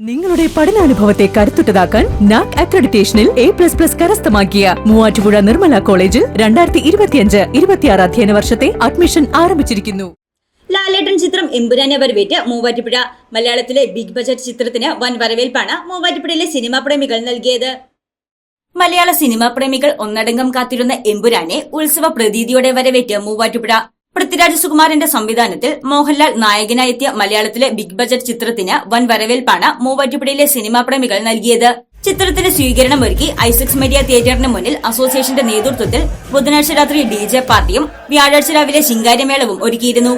നിങ്ങളുടെ പഠനാനുഭവത്തെ കരുത്തുറ്റതാക്കാൻ നാക് അക്രഡിറ്റേഷനിൽ എ പ്ലസ് പ്ലസ് കരസ്ഥമാക്കിയ മൂവാറ്റുപുഴ നിർമ്മല കോളേജിൽ രണ്ടായിരത്തി ഇരുപത്തിയഞ്ച് ഇരുപത്തിയാറ് അധ്യയന വർഷത്തെ അഡ്മിഷൻ ആരംഭിച്ചിരിക്കുന്നു. ലാലേട്ടൻ ചിത്രം എമ്പുരാനെ വരവേറ്റ് മൂവാറ്റുപുഴ. മലയാളത്തിലെ ബിഗ് ബജറ്റ് ചിത്രത്തിന് വൻ വരവേൽപ്പാണ് മൂവാറ്റുപുഴയിലെ സിനിമാ പ്രേമികൾ നൽകിയത്. മലയാള സിനിമാ പ്രേമികൾ ഒന്നടങ്കം കാത്തിരുന്ന എമ്പുരാനെ ഉത്സവ പ്രതീതിയോടെ വരവേറ്റ് മൂവാറ്റുപുഴ. പൃഥ്വിരാജ് സുകുമാരന്റെ സംവിധാനത്തിൽ മോഹൻലാൽ നായകനായെത്തിയ മലയാളത്തിലെ ബിഗ് ബജറ്റ് ചിത്രത്തിന് വൻ വരവേൽപ്പാണ് മൂവാറ്റുപുഴയിലെ സിനിമാ പ്രേമികൾ നൽകിയത്. ചിത്രത്തിന് സ്വീകരണം ഒരുക്കി ഐസക്സ് മീഡിയ തിയേറ്ററിന് മുന്നിൽ അസോസിയേഷന്റെ നേതൃത്വത്തിൽ ബുധനാഴ്ച രാത്രി ഡി പാർട്ടിയും വ്യാഴാഴ്ച രാവിലെ ശിങ്കാര്യമേളവും ഒരുക്കിയിരുന്നു.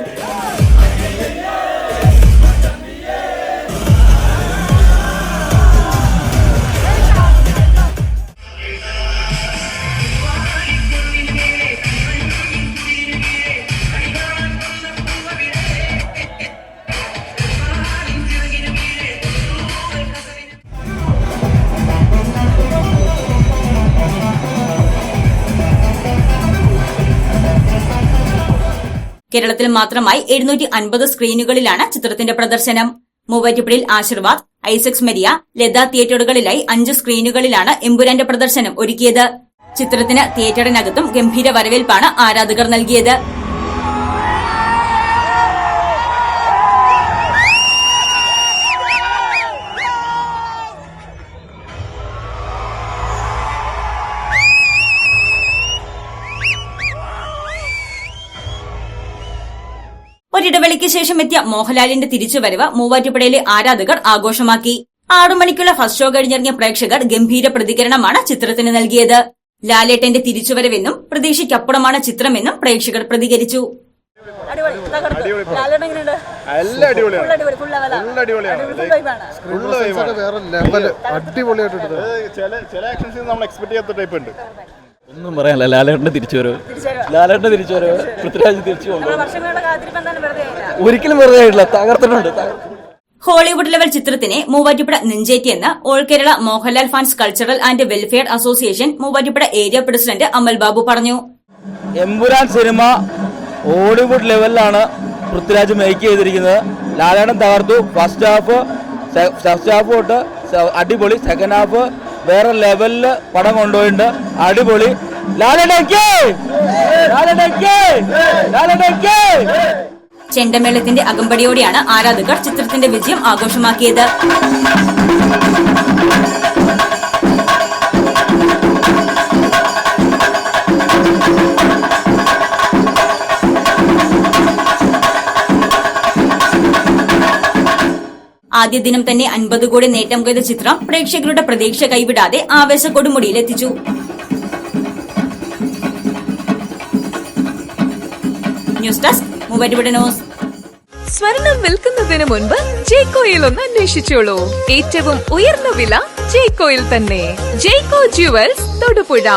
കേരളത്തിൽ മാത്രമായി എഴുന്നൂറ്റി അൻപത് സ്ക്രീനുകളിലാണ് ചിത്രത്തിന്റെ പ്രദർശനം. മൂവാറ്റുപുഴയിൽ ആശീർവാദ് ഐസക്സ് മരിയ ലത തിയേറ്ററുകളിലായി അഞ്ച് സ്ക്രീനുകളിലാണ് എമ്പുരാന്റെ പ്രദർശനം ഒരുക്കിയത്. ചിത്രത്തിന് തിയേറ്ററിനകത്തും ഗംഭീര വരവേൽപ്പാണ് ആരാധകർ നൽകിയത്. ഒരിടവേളയ്ക്ക് ശേഷം എത്തിയ മോഹൻലാലിന്റെ തിരിച്ചുവരവ് മൂവാറ്റുപുഴയിലെ ആരാധകർ ആഘോഷമാക്കി. ആറു മണിക്കുള്ള ഫസ്റ്റ് ഷോ കഴിഞ്ഞിറങ്ങിയ പ്രേക്ഷകർ ഗംഭീര പ്രതികരണമാണ് ചിത്രത്തിന് നൽകിയത്. ലാലേട്ടന്റെ തിരിച്ചുവരവെന്നും പ്രതീക്ഷയ്ക്കപ്പുറമാണ് ചിത്രമെന്നും പ്രേക്ഷകർ പ്രതികരിച്ചു. ഒന്നും പറയാനല്ല. ലാലേട്ടന്റെ തിരിച്ചു ലാലേട്ടന്റെ തിരിച്ചു വരവ് പൃഥ്വിരാജ് തിരിച്ചു കൊണ്ടുവന്നു ഒരിക്കലും വെറുതെ ആയിട്ടില്ല. തകർത്തിട്ടുണ്ട് തകർത്തിട്ടുണ്ട്. ഹോളിവുഡ് ലെവൽ ചിത്രത്തിനെ Muvattupuzha നെഞ്ചേറ്റിയെന്ന് all Kerala Mohanlal fans cultural and welfare association Muvattupuzha area president Amal Babu പറഞ്ഞു. എമ്പുരാൻ സിനിമ ഹോളിവുഡ് ലെവലിലാണ് പൃഥ്വിരാജ് മേക്ക് ചെയ്തിരിക്കുന്നത്. ലാലേട്ടൻ തകർത്തു. ഫസ്റ്റ് ഹാഫ് ഫസ്റ്റ് ഹാഫ് തൊട്ട് അടിപൊളി. സെക്കൻഡ് ഹാഫ് വേറെ ലെവലിൽ പടം കൊണ്ടുപോയിട്ടുണ്ട്. അടിപൊളി. ചെണ്ടമേളത്തിന്റെ അകമ്പടിയോടെയാണ് ആരാധകർ ചിത്രത്തിന്റെ വിജയം ആഘോഷമാക്കിയത്. ആദ്യ ദിനം തന്നെ അൻപത് കോടി നേട്ടം കൊയ്ത ചിത്രം പ്രേക്ഷകരുടെ പ്രതീക്ഷ കൈവിടാതെ ആവേശ കൊടുമുടിയിലെത്തിച്ചു. News desk Muvattupuzha news. സ്വർണം വിൽക്കുന്നതിന് മുൻപ് ജേക്കോയിൽ ഒന്ന് അന്വേഷിച്ചോളൂ. ഏറ്റവും ഉയർന്ന വില ജേക്കോയിൽ തന്നെ. ജേക്കോ ജുവൽസ് തൊടുപുഴ.